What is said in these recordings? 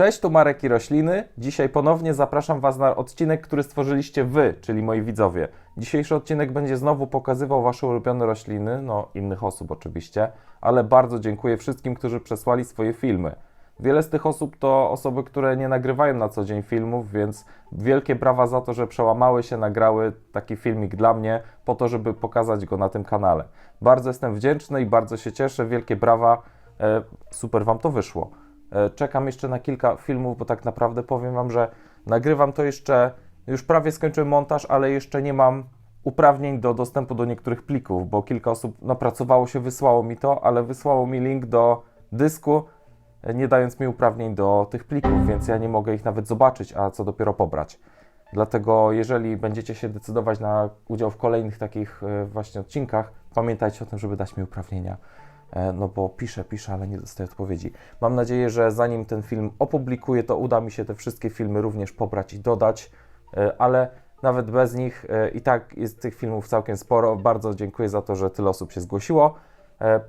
Cześć, tu Marek i Rośliny. Dzisiaj ponownie zapraszam Was na odcinek, który stworzyliście Wy, czyli moi widzowie. Dzisiejszy odcinek będzie znowu pokazywał Wasze ulubione rośliny, no innych osób oczywiście, ale bardzo dziękuję wszystkim, którzy przesłali swoje filmy. Wiele z tych osób to osoby, które nie nagrywają na co dzień filmów, więc wielkie brawa za to, że przełamały się, nagrały taki filmik dla mnie, po to, żeby pokazać go na tym kanale. Bardzo jestem wdzięczny i bardzo się cieszę. Wielkie brawa. E, super Wam to wyszło. E, Czekam jeszcze na kilka filmów, bo tak naprawdę powiem Wam, że nagrywam to jeszcze, już prawie skończyłem montaż, ale jeszcze nie mam uprawnień do dostępu do niektórych plików, bo kilka osób napracowało się, wysłało mi to, ale wysłało mi link do dysku, e, nie dając mi uprawnień do tych plików, więc ja nie mogę ich nawet zobaczyć, a co dopiero pobrać. Dlatego, jeżeli będziecie się decydować na udział w kolejnych takich e, właśnie odcinkach, pamiętajcie o tym, żeby dać mi uprawnienia. E, No bo piszę, piszę, ale nie dostaję odpowiedzi. Mam nadzieję, że zanim ten film opublikuję, to uda mi się te wszystkie filmy również pobrać i dodać, e, ale nawet bez nich e, i tak jest tych filmów całkiem sporo. Bardzo dziękuję za to, że tyle osób się zgłosiło.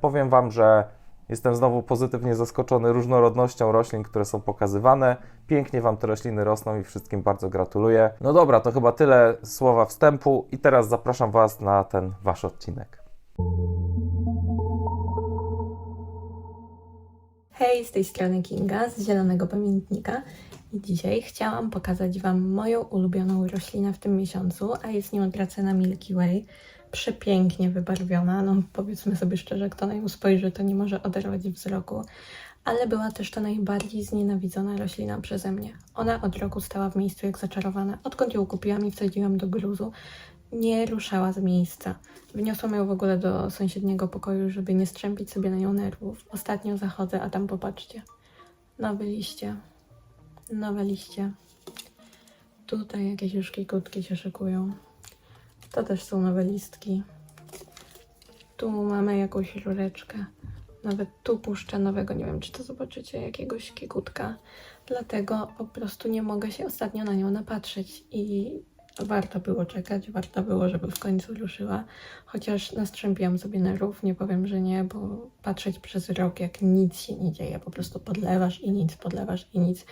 Powiem Wam, że jestem znowu pozytywnie zaskoczony różnorodnością roślin, które są pokazywane. Pięknie Wam te rośliny rosną i wszystkim bardzo gratuluję. No dobra, to chyba tyle słowa wstępu i teraz zapraszam Was na ten Wasz odcinek. Hej, z tej strony Kinga z Zielonego Pamiętnika i dzisiaj chciałam pokazać Wam moją ulubioną roślinę w tym miesiącu, a jest nią Dracena Milky Way. Przepięknie wybarwiona, no powiedzmy sobie szczerze, kto na nią spojrzy, to nie może oderwać wzroku, ale była też to najbardziej znienawidzona roślina przeze mnie. Ona od roku stała w miejscu jak zaczarowana. Odkąd ją kupiłam i wsadziłam do gruzu, nie ruszała z miejsca. Wniosłam ją w ogóle do sąsiedniego pokoju, żeby nie strzępić sobie na nią nerwów. Ostatnio zachodzę, a tam popatrzcie. Nowe liście. Nowe liście. Tutaj jakieś już kikutki się szykują. To też są nowe listki. Tu mamy jakąś rureczkę. Nawet tu puszczę nowego, nie wiem czy to zobaczycie, jakiegoś kikutka. Dlatego po prostu nie mogę się ostatnio na nią napatrzeć i warto było czekać, warto było, żeby w końcu ruszyła. Chociaż nastrzępiłam sobie nerwów, nie powiem, że nie, bo patrzeć przez rok, jak nic się nie dzieje, po prostu podlewasz i nic, podlewasz i nic.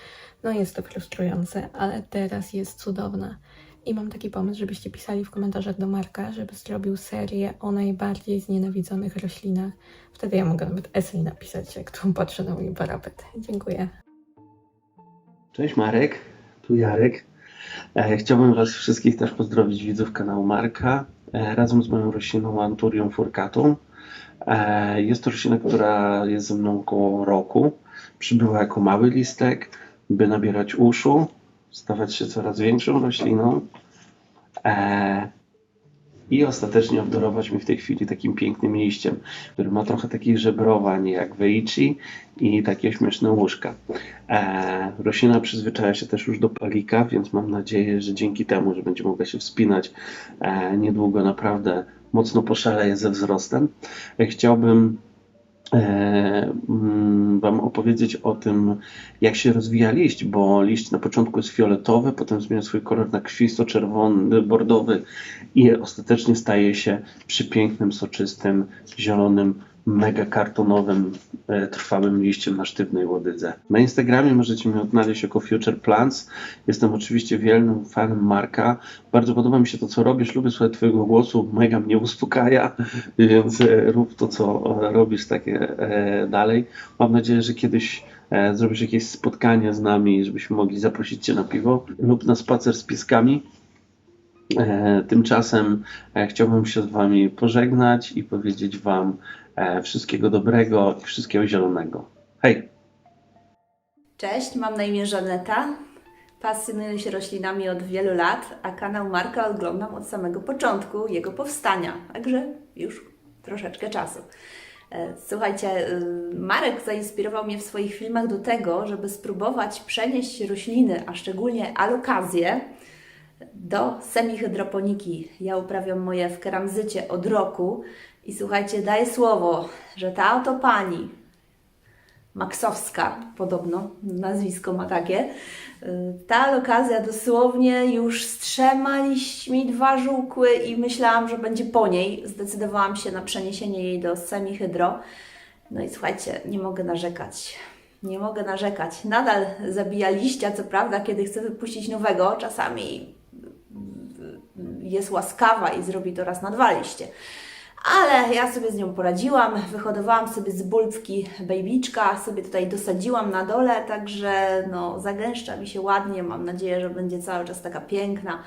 No jest to frustrujące, ale teraz jest cudowna. I mam taki pomysł, żebyście pisali w komentarzach do Marka, żeby zrobił serię o najbardziej znienawidzonych roślinach. Wtedy ja mogę nawet esej napisać, jak tu patrzę na mój parapet. Dziękuję. Cześć Marek, tu Jarek. E, chciałbym Was wszystkich też pozdrowić widzów kanału Marka e, razem z moją rośliną Anturium furcatą. E, jest to roślina, która jest ze mną około roku. Przybyła jako mały listek, by nabierać uszu, stawać się coraz większą rośliną i ostatecznie obdarować mi w tej chwili takim pięknym liściem, który ma trochę takich żebrowań jak Veichi i takie śmieszne łóżka. E, roślina przyzwyczaja się też już do palika, więc mam nadzieję, że dzięki temu, że będzie mogła się wspinać, e, niedługo naprawdę mocno poszaleje ze wzrostem. E, chciałbym Wam opowiedzieć o tym, jak się rozwija liść, bo liść na początku jest fioletowy, potem zmienia swój kolor na krwisto-czerwony, bordowy i ostatecznie staje się przepięknym, soczystym, zielonym, mega kartonowym, e, trwałym liściem na sztywnej łodydze. Na Instagramie możecie mnie odnaleźć jako Future Plants. Jestem oczywiście wielkim fanem Marka. Bardzo podoba mi się to, co robisz. Lubię słuchać Twojego głosu, mega mnie uspokaja, więc e, rób to, co e, robisz takie dalej. Mam nadzieję, że kiedyś zrobisz jakieś spotkanie z nami, żebyśmy mogli zaprosić Cię na piwo lub na spacer z pieskami. Tymczasem chciałbym się z Wami pożegnać i powiedzieć Wam wszystkiego dobrego i wszystkiego zielonego. Hej! Cześć, mam na imię Żaneta. Pasjonuję się roślinami od wielu lat, a kanał Marka oglądam od samego początku jego powstania, także już troszeczkę czasu. E, Słuchajcie, y, Marek zainspirował mnie w swoich filmach do tego, żeby spróbować przenieść rośliny, a szczególnie alokazje, do semihydroponiki. Ja uprawiam moje w keramzycie od roku i słuchajcie, daję słowo, że ta oto pani, Maksowska, podobno nazwisko ma takie. Y, Ta okazja dosłownie już z trzema liśćmi, dwa żółkły i myślałam, że będzie po niej. Zdecydowałam się na przeniesienie jej do semihydro. No i słuchajcie, nie mogę narzekać. Nie mogę narzekać. Nadal zabija liścia, co prawda, kiedy chcę wypuścić nowego, czasami jest łaskawa i zrobi to raz na dwa liście. Ale ja sobie z nią poradziłam, wyhodowałam sobie z bulwki bejbiczka, sobie tutaj dosadziłam na dole, także no, zagęszcza mi się ładnie, mam nadzieję, że będzie cały czas taka piękna,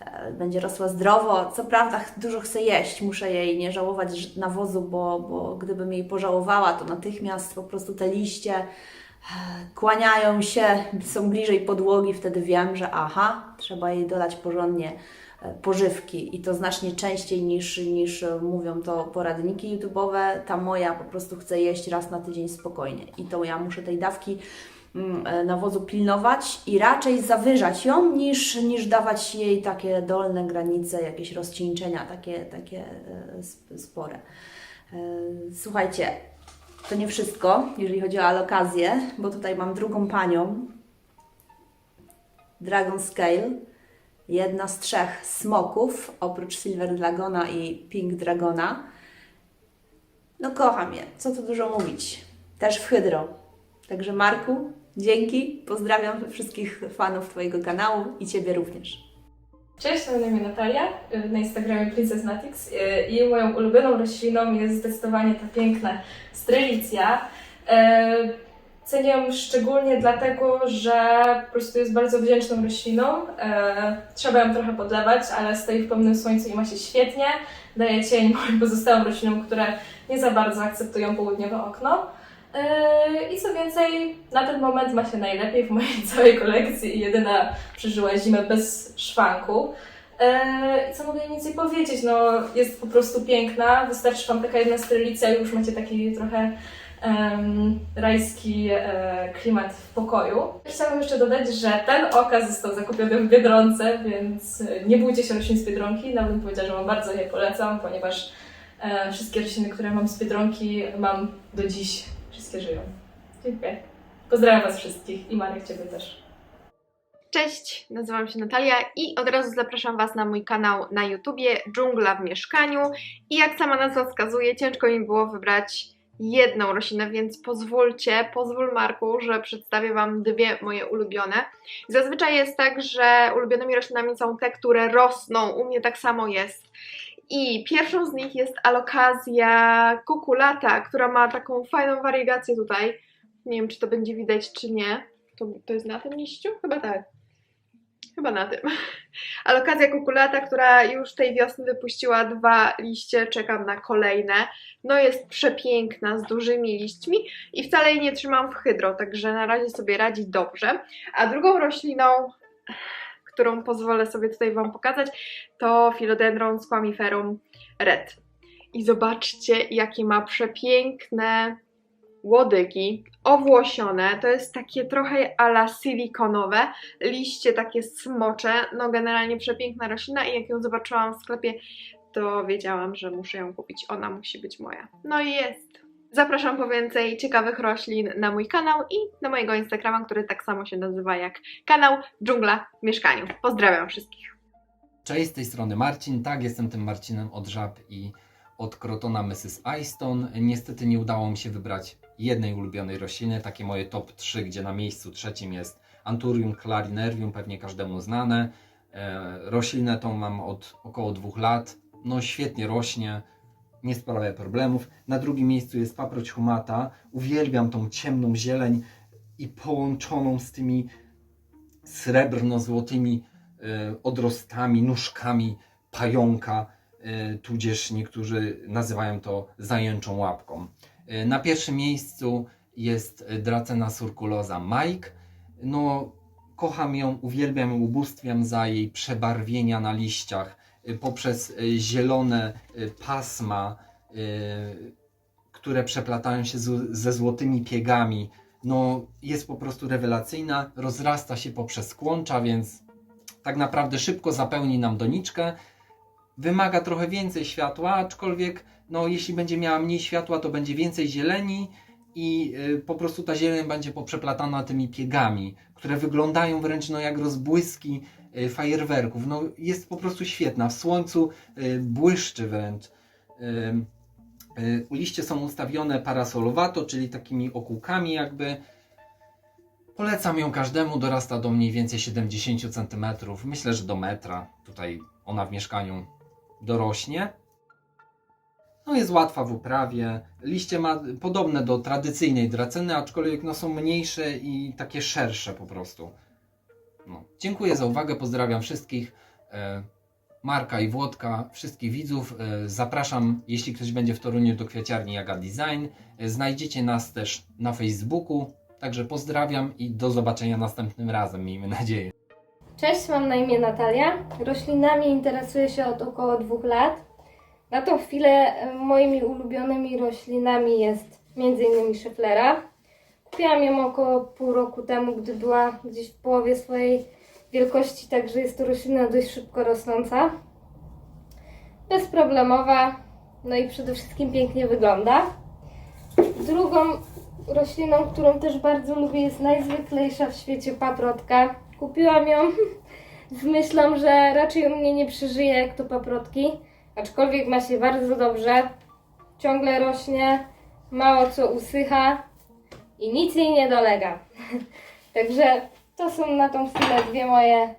e, będzie rosła zdrowo. Co prawda dużo chcę jeść, muszę jej nie żałować nawozu, bo, bo gdybym jej pożałowała, to natychmiast po prostu te liście e, kłaniają się, są bliżej podłogi, wtedy wiem, że aha, trzeba jej dodać porządnie pożywki i to znacznie częściej niż, niż mówią to poradniki YouTube'owe. Ta moja po prostu chce jeść raz na tydzień spokojnie i to ja muszę tej dawki mm, e, nawozu pilnować i raczej zawyżać ją niż, niż dawać jej takie dolne granice, jakieś rozcieńczenia takie, takie e, sp- spore. E, Słuchajcie, to nie wszystko, jeżeli chodzi o alokazję, bo tutaj mam drugą panią, Dragon Scale, jedna z trzech smoków, oprócz Silver Dragona i Pink Dragona. No kocham je, co tu dużo mówić. Też w Hydro. Także Marku, dzięki, pozdrawiam wszystkich fanów Twojego kanału i Ciebie również. Cześć, mam na imię Natalia, na Instagramie Princess Natix i moją ulubioną rośliną jest zdecydowanie ta piękna strylicja. Cenię ją szczególnie dlatego, że po prostu jest bardzo wdzięczną rośliną. Y, Trzeba ją trochę podlewać, ale stoi w pełnym słońcu i ma się świetnie. Daje cień moim pozostałym roślinom, które nie za bardzo akceptują południowe okno. Y, I co więcej, na ten moment ma się najlepiej w mojej całej kolekcji i jedyna przeżyła zimę bez szwanku. E, I co mogę więcej powiedzieć? No, jest po prostu piękna. Wystarczy Wam taka jedna strylicja i już macie taki trochę em, rajski e, klimat w pokoju. Chciałabym jeszcze dodać, że ten okaz został zakupiony w Biedronce, więc e, nie bójcie się roślin z Biedronki. Nawet bym powiedziała, że Wam bardzo je polecam, ponieważ e, wszystkie rośliny, które mam z Biedronki, mam do dziś. Wszystkie żyją. Dziękuję. Pozdrawiam Was wszystkich i Marek Ciebie też. Cześć, nazywam się Natalia i od razu zapraszam Was na mój kanał na YouTubie Dżungla w mieszkaniu. I jak sama nazwa wskazuje, ciężko mi było wybrać jedną roślinę, więc pozwólcie, pozwól Marku, że przedstawię Wam dwie moje ulubione. Zazwyczaj jest tak, że ulubionymi roślinami są te, które rosną. U mnie tak samo jest. I pierwszą z nich jest alokazja cuculata, która ma taką fajną wariegację tutaj. Nie wiem, czy to będzie widać, czy nie. To, to jest na tym liściu? Chyba tak. Chyba na tym. Alokazja kukulata, która już tej wiosny wypuściła dwa liście, czekam na kolejne. No jest przepiękna, z dużymi liśćmi i wcale jej nie trzymam w hydro, także na razie sobie radzi dobrze. A drugą rośliną, którą pozwolę sobie tutaj Wam pokazać, to Philodendron squamiferum red. I zobaczcie, jakie ma przepiękne łodygi, owłosione, to jest takie trochę ala silikonowe, liście takie smocze, no generalnie przepiękna roślina i jak ją zobaczyłam w sklepie, to wiedziałam, że muszę ją kupić, ona musi być moja. No i jest. Zapraszam po więcej ciekawych roślin na mój kanał i na mojego Instagrama, który tak samo się nazywa jak kanał Dżungla w Mieszkaniu. Pozdrawiam wszystkich. Cześć, z tej strony Marcin. Tak, jestem tym Marcinem od żab i od krotona Mrs. Easton. Niestety nie udało mi się wybrać jednej ulubionej rośliny, takie moje top 3, gdzie na miejscu trzecim jest Anturium clarinervium, pewnie każdemu znane. E, roślinę tą mam od około dwóch lat. No świetnie rośnie, nie sprawia problemów. Na drugim miejscu jest paproć humata. Uwielbiam tą ciemną zieleń i połączoną z tymi srebrno-złotymi e, odrostami, nóżkami pająka, e, tudzież niektórzy nazywają to zajęczą łapką. E, Na pierwszym miejscu jest e, Dracena surculosa Mike. No, kocham ją, uwielbiam ją, ubóstwiam za jej przebarwienia na liściach e, poprzez zielone pasma, które przeplatają się ze złotymi piegami. No, jest po prostu rewelacyjna, rozrasta się poprzez kłącza, więc tak naprawdę szybko zapełni nam doniczkę. Wymaga trochę więcej światła, aczkolwiek no, jeśli będzie miała mniej światła, to będzie więcej zieleni i y, po prostu ta zieleń będzie poprzeplatana tymi piegami, które wyglądają wręcz no, jak rozbłyski y, fajerwerków. No, jest po prostu świetna. W słońcu y, błyszczy wręcz. Liście są ustawione parasolowato, czyli takimi okułkami jakby Polecam ją każdemu, dorasta do mniej więcej 70 cm. Myślę, że do metra. Tutaj ona w mieszkaniu dorośnie. No jest łatwa w uprawie. Liście ma podobne do tradycyjnej draceny, aczkolwiek no, są mniejsze i takie szersze po prostu. No. Dziękuję za uwagę, pozdrawiam wszystkich. E, Marka i Włodka, wszystkich widzów. E, Zapraszam, jeśli ktoś będzie w Toruniu do kwieciarni Jaga Design. E, Znajdziecie nas też na Facebooku. Także pozdrawiam i do zobaczenia następnym razem, miejmy nadzieję. Cześć, mam na imię Natalia. Roślinami interesuję się od około dwóch lat. Na tą chwilę moimi ulubionymi roślinami jest m.in. szeflera. Kupiłam ją około pół roku temu, gdy była gdzieś w połowie swojej wielkości, także jest to roślina dość szybko rosnąca. Bezproblemowa, no i przede wszystkim pięknie wygląda. Drugą rośliną, którą też bardzo lubię, jest najzwyklejsza w świecie paprotka. Kupiłam ją z myślą, że raczej u mnie nie przeżyje jak to paprotki, aczkolwiek ma się bardzo dobrze. Ciągle rośnie, mało co usycha i nic jej nie dolega. Także to są na tą chwilę dwie moje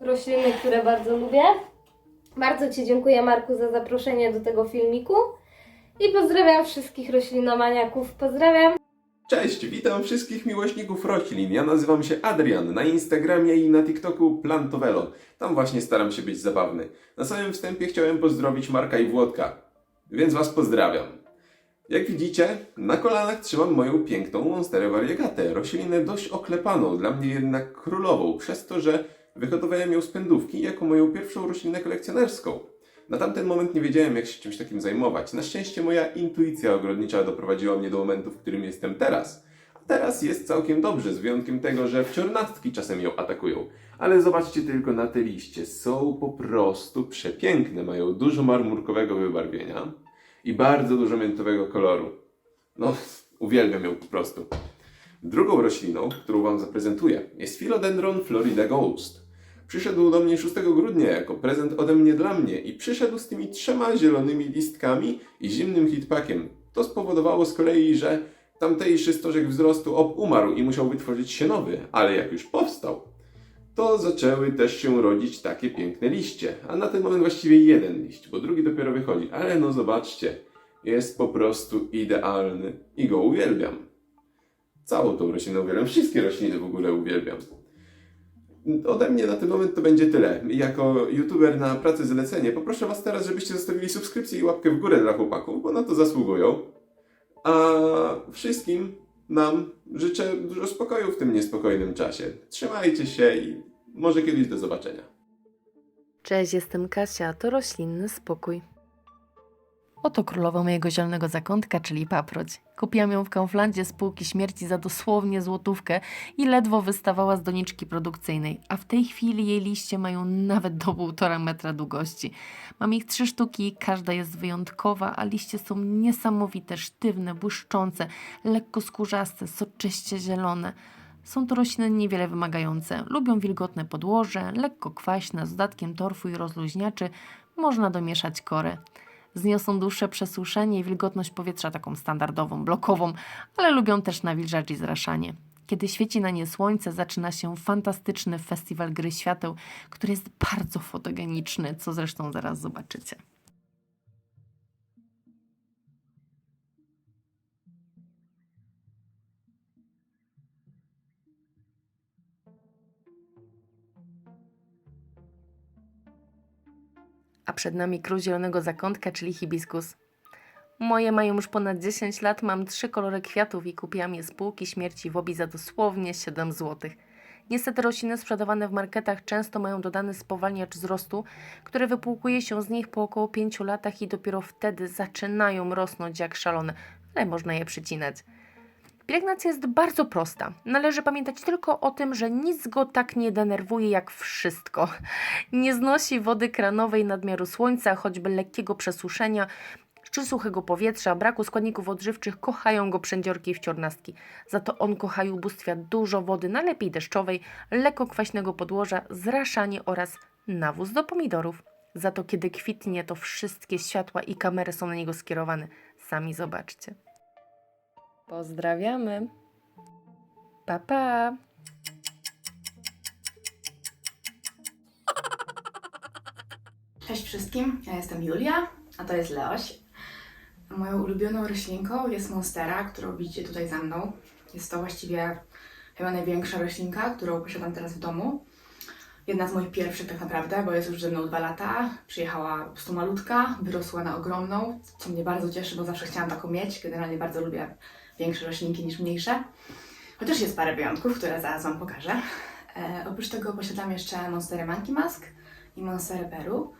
rośliny, które bardzo lubię. Bardzo Ci dziękuję Marku za zaproszenie do tego filmiku i pozdrawiam wszystkich roślinomaniaków. Pozdrawiam! Cześć, witam wszystkich miłośników roślin. Ja nazywam się Adrian, na Instagramie i na TikToku Plantowelo. Tam właśnie staram się być zabawny. Na samym wstępie chciałem pozdrowić Marka i Włodka, więc Was pozdrawiam. Jak widzicie, na kolanach trzymam moją piękną Monsterę Variegatę, roślinę dość oklepaną, dla mnie jednak królową, przez to, że wyhodowałem ją z pędówki jako moją pierwszą roślinę kolekcjonerską. Na tamten moment nie wiedziałem, jak się czymś takim zajmować. Na szczęście moja intuicja ogrodnicza doprowadziła mnie do momentu, w którym jestem teraz. A teraz jest całkiem dobrze, z wyjątkiem tego, że wciornastki czasem ją atakują. Ale zobaczcie tylko na te liście. Są po prostu przepiękne. Mają dużo marmurkowego wybarwienia i bardzo dużo miętowego koloru. No, uwielbiam ją po prostu. Drugą rośliną, którą Wam zaprezentuję, jest Philodendron Florida Ghost. Przyszedł do mnie 6 grudnia jako prezent ode mnie dla mnie i przyszedł z tymi trzema zielonymi listkami i zimnym hitpakiem. To spowodowało z kolei, że tamtejszy stożek wzrostu obumarł i musiał wytworzyć się nowy, ale jak już powstał, to zaczęły też się rodzić takie piękne liście. A na ten moment właściwie jeden liść, bo drugi dopiero wychodzi. Ale no zobaczcie, jest po prostu idealny i go uwielbiam. Całą tą roślinę uwielbiam, wszystkie rośliny w ogóle uwielbiam. Ode mnie na ten moment to będzie tyle. Jako youtuber na pracę zlecenie poproszę Was teraz, żebyście zostawili subskrypcję i łapkę w górę dla chłopaków, bo na to zasługują. A wszystkim nam życzę dużo spokoju w tym niespokojnym czasie. Trzymajcie się i może kiedyś do zobaczenia. Cześć, jestem Kasia, to roślinny spokój. Oto królowa mojego zielonego zakątka, czyli paproć. Kupiłam ją w Kauflandzie z półki śmierci za dosłownie złotówkę i ledwo wystawała z doniczki produkcyjnej, a w tej chwili jej liście mają nawet do półtora metra długości. Mam ich trzy sztuki, każda jest wyjątkowa, a liście są niesamowite, sztywne, błyszczące, lekko skórzaste, soczyście zielone. Są to rośliny niewiele wymagające. Lubią wilgotne podłoże, lekko kwaśne, z dodatkiem torfu i rozluźniaczy. Można domieszać korę. Zniosą dłuższe przesuszenie i wilgotność powietrza taką standardową, blokową, ale lubią też nawilżać i zraszanie. Kiedy świeci na nie słońce, zaczyna się fantastyczny festiwal gry świateł, który jest bardzo fotogeniczny, co zresztą zaraz zobaczycie. Przed nami król zielonego zakątka, czyli hibiskus. Moje mają już ponad 10 lat, mam trzy kolory kwiatów i kupiłam je z półki śmierci w obi za dosłownie 7 zł. Niestety rośliny sprzedawane w marketach często mają dodany spowalniacz wzrostu, który wypłukuje się z nich po około 5 latach i dopiero wtedy zaczynają rosnąć jak szalone, ale można je przycinać. Pielęgnacja jest bardzo prosta. Należy pamiętać tylko o tym, że nic go tak nie denerwuje jak wszystko. Nie znosi wody kranowej nadmiaru słońca, choćby lekkiego przesuszenia czy suchego powietrza, braku składników odżywczych, kochają go przędziorki i wciornastki. Za to on kocha i ubóstwia dużo wody, najlepiej deszczowej, lekko kwaśnego podłoża, zraszanie oraz nawóz do pomidorów. Za to kiedy kwitnie, to wszystkie światła i kamery są na niego skierowane. Sami zobaczcie. Pozdrawiamy! Pa, pa! Cześć wszystkim, ja jestem Julia, a to jest Leoś. Moją ulubioną roślinką jest monstera, którą widzicie tutaj za mną. Jest to właściwie chyba największa roślinka, którą posiadam teraz w domu. Jedna z moich pierwszych tak naprawdę, bo jest już ze mną dwa lata. Przyjechała po prostu malutka, wyrosła na ogromną, co mnie bardzo cieszy, bo zawsze chciałam taką mieć. Generalnie bardzo lubię większe roślinki niż mniejsze. Chociaż jest parę wyjątków, które zaraz Wam pokażę. E, oprócz tego posiadam jeszcze Monsterę Monkey Mask i Monsterę Peru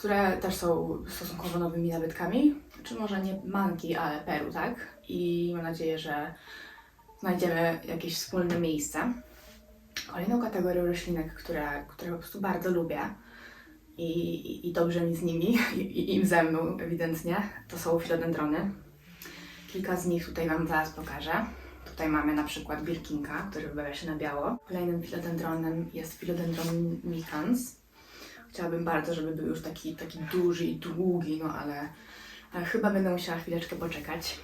które też są stosunkowo nowymi nabytkami. Czy może nie manki, ale Peru, tak? I mam nadzieję, że znajdziemy jakieś wspólne miejsce. Kolejną kategorią roślinek, które, które po prostu bardzo lubię i, i, i dobrze mi z nimi, i, i im ze mną ewidentnie, to są filodendrony. Kilka z nich tutaj Wam zaraz pokażę. Tutaj mamy na przykład Birkinka, który wybawia się na biało. Kolejnym filodendronem jest filodendron micans. Chciałabym bardzo, żeby był już taki, taki duży i długi, no ale, ale chyba będę musiała chwileczkę poczekać.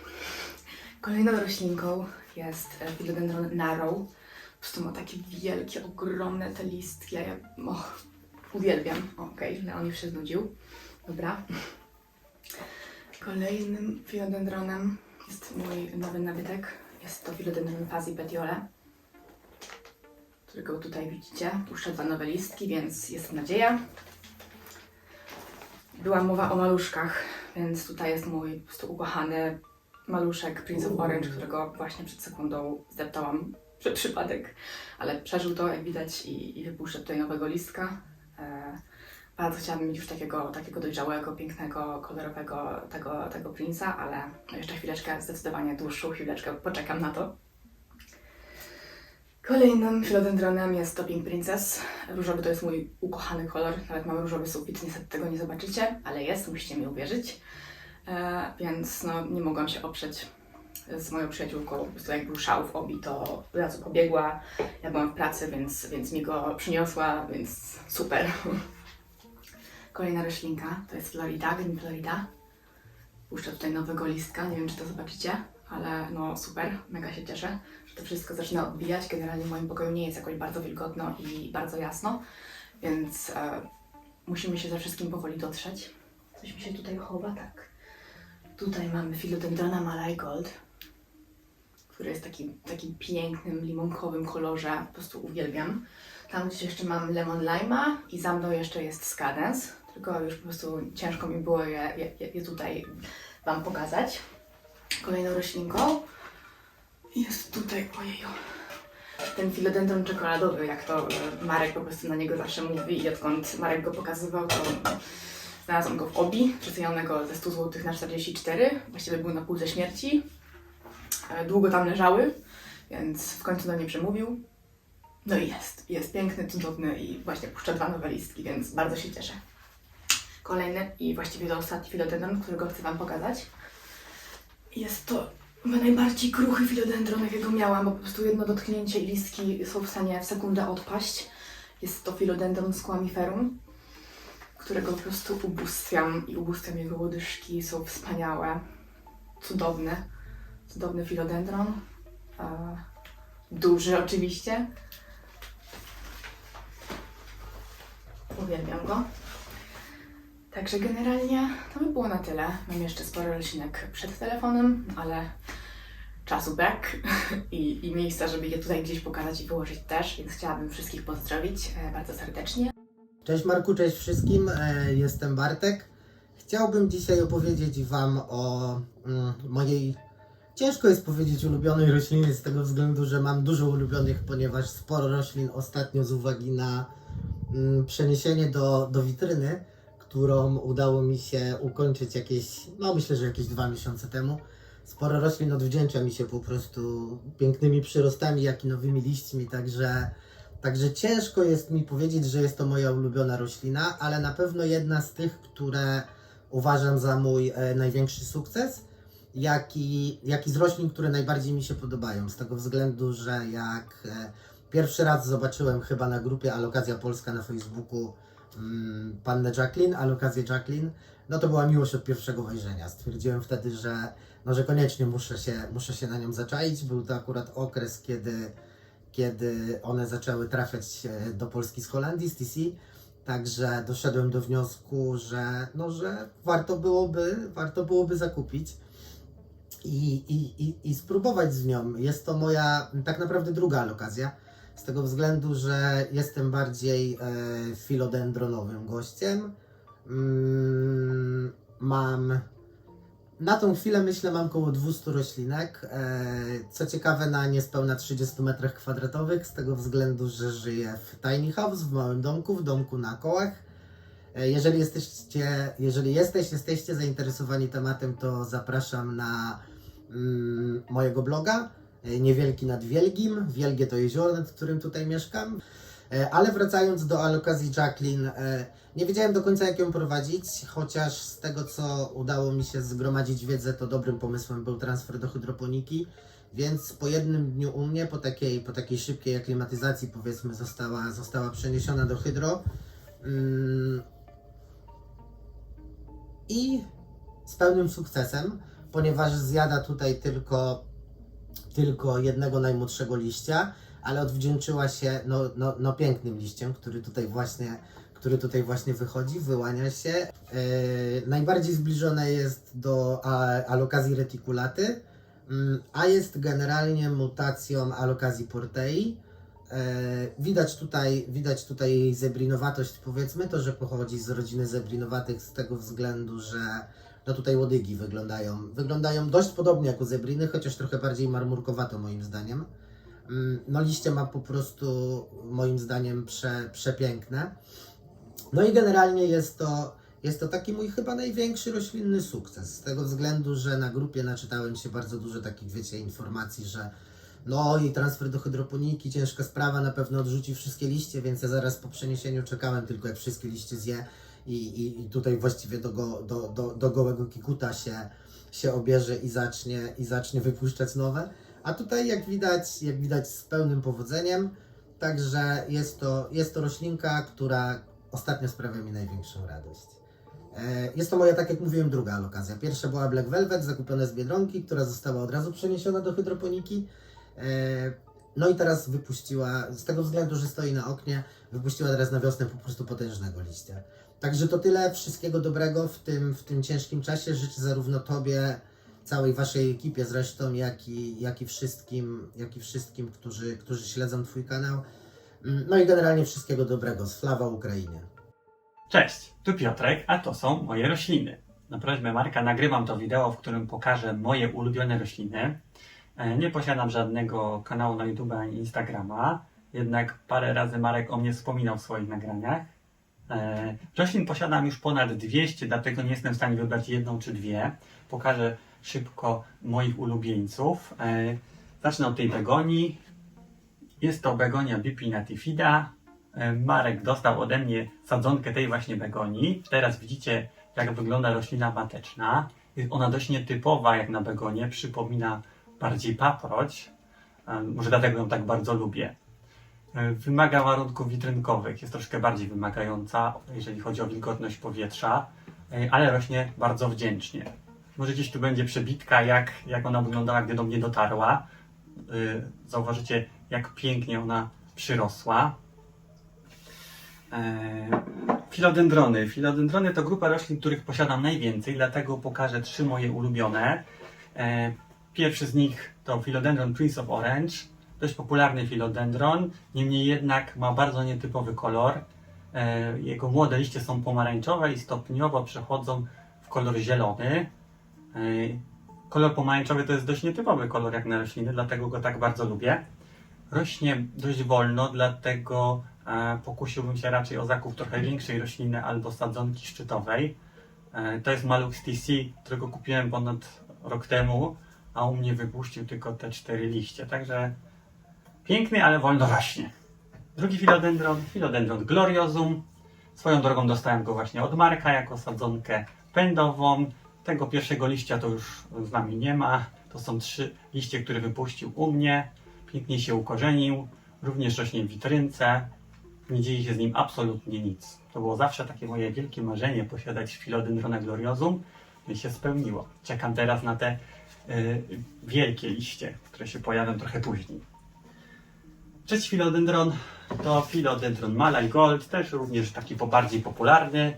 Kolejną roślinką jest e, philodendron narrow. Po prostu ma takie wielkie, ogromne te listki, a ja o, uwielbiam. Okej, okay, Leon już się znudził. Dobra. Kolejnym philodendronem jest mój nowy nabytek. Jest to philodendron Fazi petiole którego tutaj widzicie. Puszcza dwa nowe listki, więc jest nadzieja. Była mowa o maluszkach, więc tutaj jest mój po prostu ukochany maluszek Prince of Orange, którego właśnie przed sekundą zdeptałam przed przypadek, ale przeżył to, jak widać, i, i wypuszczę tutaj nowego listka. E, bardzo chciałabym mieć już takiego, takiego dojrzałego, pięknego, kolorowego tego, tego Prince'a, ale jeszcze chwileczkę, zdecydowanie dłuższą chwileczkę poczekam na to. Kolejnym philodendronem jest Topping Princess. Różowy to jest mój ukochany kolor, nawet mam różowy sufit, niestety tego nie zobaczycie, ale jest, musicie mi uwierzyć. E, więc no, nie mogłam się oprzeć z moją przyjaciółką, po prostu jak był szał w obi, to od razu pobiegła. Ja byłam w pracy, więc, więc mi go przyniosła, więc super. Kolejna roślinka to jest Florida, Green Florida. Puszczę tutaj nowego listka, nie wiem czy to zobaczycie, ale no super, mega się cieszę, że to wszystko zaczyna odbijać. Generalnie w moim pokoju nie jest jakoś bardzo wilgotno i bardzo jasno, więc e, musimy się ze wszystkim powoli dotrzeć. Coś mi się tutaj chowa, tak. Tutaj mamy Philodendrona Malay Gold, który jest taki, takim pięknym, limonkowym kolorze, po prostu uwielbiam. Tam gdzieś jeszcze mam Lemon Lima i za mną jeszcze jest Scadence, tylko już po prostu ciężko mi było je, je, je tutaj Wam pokazać. Kolejną roślinką jest tutaj, ojeju, ten filodendron czekoladowy, jak to e, Marek po prostu na niego zawsze mówi i odkąd Marek go pokazywał, to znalazłam go w obi, przecenionego ze 100 zł na 44, właściwie był na półce śmierci. E, Długo tam leżały, więc w końcu do nie przemówił. No i jest, jest piękny, cudowny i właśnie puszcza dwa nowe listki, więc bardzo się cieszę. Kolejny i właściwie to ostatni filodendron, którego chcę Wam pokazać. Jest to chyba najbardziej kruchy filodendron, jakiego miałam, bo po prostu jedno dotknięcie i listki są w stanie w sekundę odpaść. Jest to filodendron squamiferum, którego po prostu ubóstwiam i ubóstwiam jego łodyżki, są wspaniałe, cudowne. Cudowny filodendron. Duży oczywiście. Uwielbiam go. Także generalnie to by było na tyle. Mam jeszcze sporo roślinek przed telefonem, ale czasu brak i, i miejsca, żeby je tutaj gdzieś pokazać i wyłożyć też, więc chciałabym wszystkich pozdrowić e, bardzo serdecznie. Cześć Marku, cześć wszystkim, e, jestem Bartek. Chciałbym dzisiaj opowiedzieć Wam o mm, mojej, ciężko jest powiedzieć ulubionej roślinie z tego względu, że mam dużo ulubionych, ponieważ sporo roślin ostatnio z uwagi na mm, przeniesienie do, do witryny, którą udało mi się ukończyć jakieś, no myślę, że jakieś dwa miesiące temu. Sporo roślin odwdzięcza mi się po prostu pięknymi przyrostami, jak i nowymi liśćmi, także Także ciężko jest mi powiedzieć, że jest to moja ulubiona roślina, ale na pewno jedna z tych, które uważam za mój e, największy sukces, jak i, jak i z roślin, które najbardziej mi się podobają. Z tego względu, że jak e, pierwszy raz zobaczyłem chyba na grupie Alokazja Polska na Facebooku mm, pannę Jacqueline, Alokazję Jacqueline, no to była miłość od pierwszego wejrzenia. Stwierdziłem wtedy, że, no, że koniecznie muszę się, muszę się na nią zaczaić. Był to akurat okres, kiedy kiedy one zaczęły trafiać e, do Polski z Holandii, z TC. Także doszedłem do wniosku, że, no, że warto, byłoby, warto byłoby zakupić i, i, i, i spróbować z nią. Jest to moja tak naprawdę druga alokazja. Z tego względu, że jestem bardziej e, filodendronowym gościem. Mm, mam na tą chwilę myślę mam około 200 roślinek. E, co ciekawe na niespełna 30 metrach kwadratowych, z tego względu, że żyję w tiny house, w małym domku, w domku na kołach. E, Jeżeli jesteście, jeżeli jesteś, jesteście zainteresowani tematem, to zapraszam na mm, mojego bloga Niewielki nad Wielgim. Wielgie to jezioro, nad którym tutaj mieszkam. E, Ale wracając do alokazji Jacqueline, e, nie wiedziałem do końca jak ją prowadzić, chociaż z tego co udało mi się zgromadzić wiedzę, to dobrym pomysłem był transfer do hydroponiki. Więc po jednym dniu u mnie, po takiej, po takiej szybkiej aklimatyzacji, powiedzmy, została, została przeniesiona do hydro. Mm, I z pełnym sukcesem, ponieważ zjada tutaj tylko, tylko jednego najmłodszego liścia, ale odwdzięczyła się no, no, no pięknym liściem, który tutaj właśnie, który tutaj właśnie wychodzi, wyłania się. E, najbardziej zbliżone jest do alokazji reticulaty, mm, a jest generalnie mutacją alokazji portei. E, widać, tutaj, widać tutaj jej zebrinowatość, powiedzmy, to, że pochodzi z rodziny zebrinowatych z tego względu, że no tutaj łodygi wyglądają, wyglądają dość podobnie jak u zebriny, chociaż trochę bardziej marmurkowato moim zdaniem. Mm, No liście ma po prostu moim zdaniem prze, przepiękne. No i generalnie jest to, jest to taki mój chyba największy roślinny sukces. Z tego względu, że na grupie naczytałem się bardzo dużo takich, wiecie, informacji, że no i transfer do hydroponiki, ciężka sprawa, na pewno odrzuci wszystkie liście, więc ja zaraz po przeniesieniu czekałem tylko jak wszystkie liście zje i, i, i tutaj właściwie do, go, do, do, do gołego kikuta się, się obierze i zacznie, i zacznie wypuszczać nowe. A tutaj jak widać, jak widać z pełnym powodzeniem, także jest to, jest to roślinka, która ostatnio sprawia mi największą radość. E, Jest to moja, tak jak mówiłem, druga alokazja. Pierwsza była Black Velvet, zakupiona z Biedronki, która została od razu przeniesiona do hydroponiki. E, No i teraz wypuściła, z tego względu, że stoi na oknie, wypuściła teraz na wiosnę po prostu potężnego liścia. Także to tyle, wszystkiego dobrego w tym, w tym ciężkim czasie. Życzę zarówno Tobie, całej Waszej ekipie zresztą, jak i, jak i wszystkim, jak i wszystkim którzy, którzy śledzą Twój kanał. Mm, No i generalnie wszystkiego dobrego. Sława Ukrainie. Cześć, tu Piotrek, a to są moje rośliny. Na prośbę Marka nagrywam to wideo, w którym pokażę moje ulubione rośliny. E, Nie posiadam żadnego kanału na YouTube ani Instagrama, jednak parę razy Marek o mnie wspominał w swoich nagraniach. E, Roślin posiadam już ponad 200, dlatego nie jestem w stanie wybrać jedną czy dwie. Pokażę szybko moich ulubieńców. E, Zacznę od tej begonii. Jest to begonia bipinatifida. E, Marek dostał ode mnie sadzonkę tej właśnie begonii. Teraz widzicie, jak wygląda roślina mateczna. Jest ona dość nietypowa jak na begonie, przypomina bardziej paproć. E, Może dlatego ją tak bardzo lubię. E, Wymaga warunków witrynkowych, jest troszkę bardziej wymagająca, jeżeli chodzi o wilgotność powietrza, e, ale rośnie bardzo wdzięcznie. Może gdzieś tu będzie przebitka, jak, jak ona wyglądała, gdy do mnie dotarła. E, Zauważycie, jak pięknie ona przyrosła. Filodendrony. Filodendrony to grupa roślin, których posiadam najwięcej, dlatego pokażę trzy moje ulubione. Pierwszy z nich to Philodendron Prince of Orange. Dość popularny filodendron, niemniej jednak ma bardzo nietypowy kolor. Eee, Jego młode liście są pomarańczowe i stopniowo przechodzą w kolor zielony. Eee, Kolor pomarańczowy to jest dość nietypowy kolor jak na rośliny, dlatego go tak bardzo lubię. Rośnie dość wolno, dlatego e, pokusiłbym się raczej o zakup trochę większej rośliny albo sadzonki szczytowej. E, to jest Malux TC, którego kupiłem ponad rok temu, a u mnie wypuścił tylko te cztery liście. Także piękny, ale wolno rośnie. Drugi filodendron, filodendron gloriosum. Swoją drogą dostałem go właśnie od Marka jako sadzonkę pędową. Tego pierwszego liścia to już z nami nie ma. To są trzy liście, które wypuścił u mnie. Pięknie się ukorzenił. Również rośnie w witrynce. Nie dzieje się z nim absolutnie nic. To było zawsze takie moje wielkie marzenie posiadać Philodendrona gloriosum. No i się spełniło. Czekam teraz na te y, wielkie liście, które się pojawią trochę później. Trzeci filodendron to filodendron Malaj Gold, też również taki po bardziej popularny.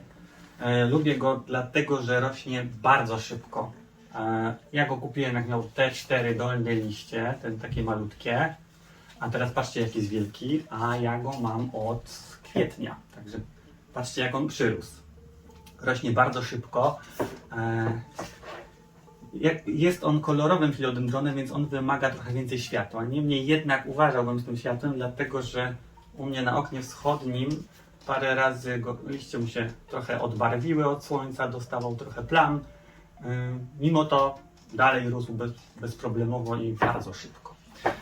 E, lubię go dlatego, że rośnie bardzo szybko. E, ja go kupiłem jak miał te cztery dolne liście, ten takie malutkie. A teraz patrzcie jaki jest wielki, a ja go mam od kwietnia. Także patrzcie jak on przyrósł. Rośnie bardzo szybko. E, Jest on kolorowym filodendronem, więc on wymaga trochę więcej światła. Niemniej jednak uważałbym z tym światłem, dlatego że u mnie na oknie wschodnim parę razy go, liście mu się trochę odbarwiły od słońca, dostawał trochę plam. Ym, Mimo to dalej rósł bez, bezproblemowo i bardzo szybko.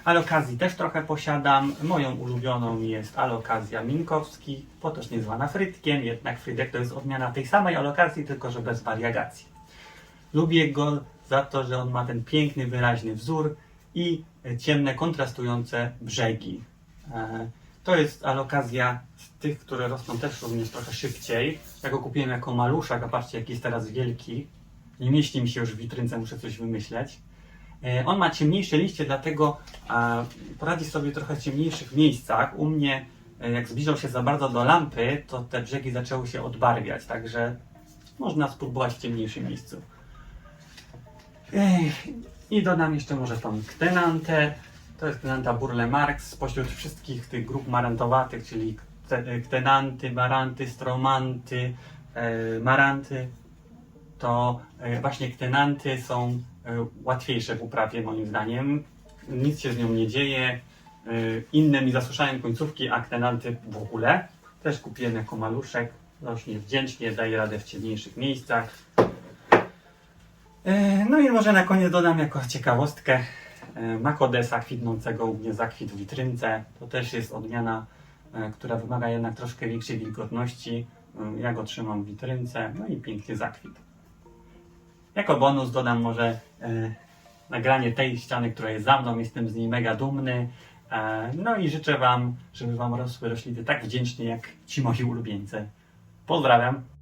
Alokazji też trochę posiadam. Moją ulubioną jest alokazja Minkowski, potocznie zwana frytkiem, jednak frytek to jest odmiana tej samej alokazji, tylko że bez wariagacji. Lubię go za to, że on ma ten piękny, wyraźny wzór i ciemne, kontrastujące brzegi. E, To jest alokazja z tych, które rosną też również trochę szybciej. Ja go kupiłem jako maluszak, a patrzcie jaki jest teraz wielki. Nie mieści mi się już w witrynce, muszę coś wymyśleć. E, On ma ciemniejsze liście, dlatego poradzi sobie trochę w ciemniejszych miejscach. U mnie, e, jak zbliżał się za bardzo do lampy, to te brzegi zaczęły się odbarwiać, także można spróbować w ciemniejszym miejscu. I dodam jeszcze może tą ktenantę. To jest ktenanta Burle Marx spośród wszystkich tych grup marantowatych, czyli kte- ktenanty, baranty, stromanty, e, maranty. To e, właśnie ktenanty są e, łatwiejsze w uprawie moim zdaniem. Nic się z nią nie dzieje. Inne mi zasuszają końcówki, a ktenanty w ogóle. Też kupiłem jako maluszek. Rośnie wdzięcznie, daje radę w ciemniejszych miejscach. E, No i może na koniec dodam jako ciekawostkę e, Makodesa kwitnącego u mnie zakwit w witrynce. To też jest odmiana, e, która wymaga jednak troszkę większej wilgotności. Ja go trzymam w witrynce, no i pięknie zakwit. Jako bonus dodam może nagranie tej ściany, która jest za mną. Jestem z niej mega dumny. No i życzę Wam, żeby Wam rosły rośliny tak wdzięcznie jak ci moi ulubieńcy. Pozdrawiam!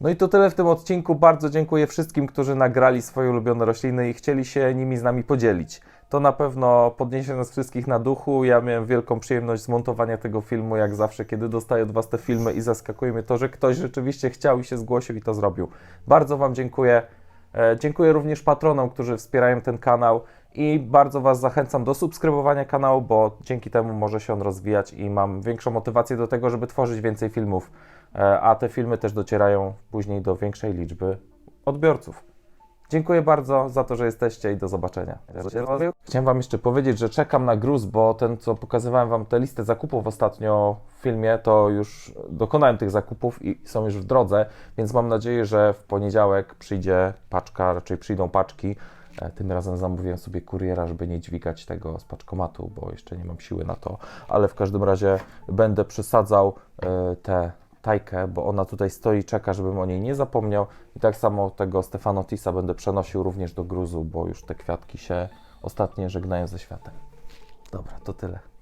No i to tyle w tym odcinku. Bardzo dziękuję wszystkim, którzy nagrali swoje ulubione rośliny i chcieli się nimi z nami podzielić. To na pewno podniesie nas wszystkich na duchu. Ja miałem wielką przyjemność zmontowania tego filmu, jak zawsze, kiedy dostaję od Was te filmy i zaskakuje mnie to, że ktoś rzeczywiście chciał i się zgłosił i to zrobił. Bardzo Wam dziękuję. E, Dziękuję również patronom, którzy wspierają ten kanał i bardzo Was zachęcam do subskrybowania kanału, bo dzięki temu może się on rozwijać i mam większą motywację do tego, żeby tworzyć więcej filmów, a te filmy też docierają później do większej liczby odbiorców. Dziękuję bardzo za to, że jesteście i do zobaczenia. Chciałem Wam jeszcze powiedzieć, że czekam na gruz, bo ten, co pokazywałem Wam tę listę zakupów ostatnio w filmie, to już dokonałem tych zakupów i są już w drodze, więc mam nadzieję, że w poniedziałek przyjdzie paczka, raczej przyjdą paczki. E, Tym razem zamówiłem sobie kuriera, żeby nie dźwigać tego z paczkomatu, bo jeszcze nie mam siły na to, ale w każdym razie będę przesadzał e, tę tajkę, bo ona tutaj stoi czeka, żebym o niej nie zapomniał. I tak samo tego Stefanotisa będę przenosił również do gruzu, bo już te kwiatki się ostatnio żegnają ze światem. Dobra, to tyle.